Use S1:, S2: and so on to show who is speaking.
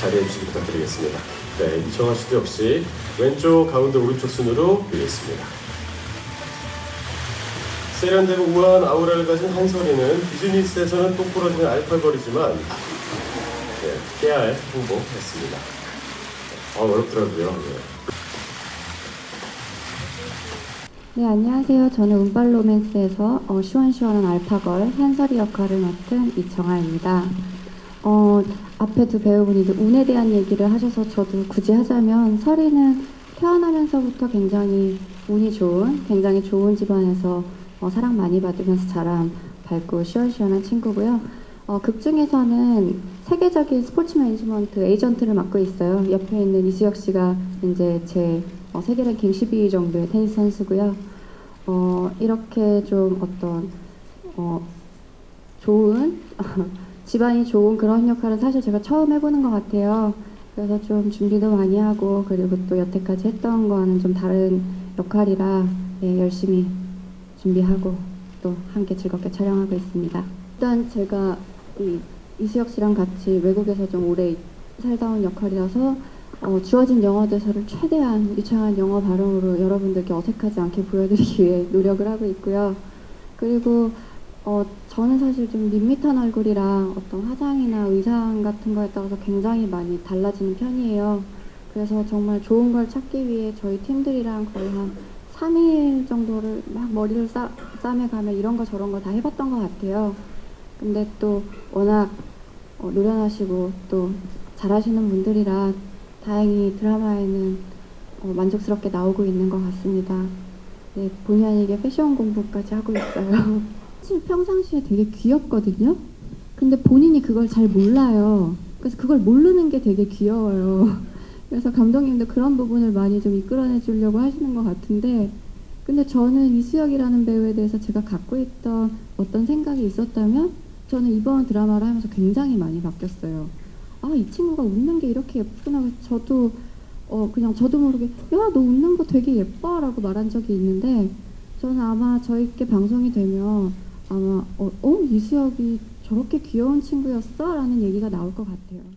S1: 자리해 주시기 부탁드리겠습니다. 네, 이청아 씨도 역시 왼쪽, 가운데, 오른쪽 순으로 드리겠습니다. 세련되고 우아한 아우라를 가진 한설이는 비즈니스에서는 똑부러지는 알파걸이지만 네, 깨알 홍보했습니다. 아 어렵더라고요. 네.
S2: 네, 안녕하세요. 저는 운빨 로맨스에서 어, 시원시원한 알파걸 한설이 역할을 맡은 이정아입니다. 어, 앞에 두 배우분이 운에 대한 얘기를 하셔서 저도 굳이 하자면 설이는 태어나면서부터 굉장히 운이 좋은, 굉장히 좋은 집안에서 어, 사랑 많이 받으면서 자란 밝고 시원시원한 친구고요. 어, 극 중에서는 세계적인 스포츠 매니지먼트 에이전트를 맡고 있어요. 옆에 있는 이수혁 씨가 이제 제 어, 세계 랭킹 12위 정도의 테니스 선수고요. 어, 이렇게 좀 어떤 어, 좋은 집안이 좋은 그런 역할은 사실 제가 처음 해보는 것 같아요. 그래서 좀 준비도 많이 하고 그리고 또 여태까지 했던 거와는 좀 다른 역할이라 예, 열심히 준비하고 또 함께 즐겁게 촬영하고 있습니다. 일단 제가 이 이수혁 씨랑 같이 외국에서 좀 오래 살다 온 역할이라서 어, 주어진 영어 대사를 최대한 유창한 영어 발음으로 여러분들께 어색하지 않게 보여드리기 위해 노력을 하고 있고요. 그리고 어, 저는 사실 좀 밋밋한 얼굴이랑 어떤 화장이나 의상 같은 거에 따라서 굉장히 많이 달라지는 편이에요. 그래서 정말 좋은 걸 찾기 위해 저희 팀들이랑 거의 한 3일 정도를 막 머리를 싸, 싸매가며 이런 거 저런 거 다 해봤던 것 같아요. 근데 또 워낙 어, 노련하시고 또 잘하시는 분들이라 다행히 드라마에는 어, 만족스럽게 나오고 있는 것 같습니다. 네, 본의 아니게 패션 공부까지 하고 있어요. 사실 평상시에 되게 귀엽거든요. 근데 본인이 그걸 잘 몰라요. 그래서 그걸 모르는 게 되게 귀여워요. 그래서 감독님도 그런 부분을 많이 좀 이끌어내 주려고 하시는 것 같은데 근데 저는 이수혁이라는 배우에 대해서 제가 갖고 있던 어떤 생각이 있었다면 저는 이번 드라마를 하면서 굉장히 많이 바뀌었어요. 아, 이 친구가 웃는 게 이렇게 예쁘구나. 그래서 저도 어 그냥 저도 모르게 야, 너 웃는 거 되게 예뻐 라고 말한 적이 있는데 저는 아마 저희께 방송이 되면 아마 어, 어 이수혁이 저렇게 귀여운 친구였어 라는 얘기가 나올 것 같아요.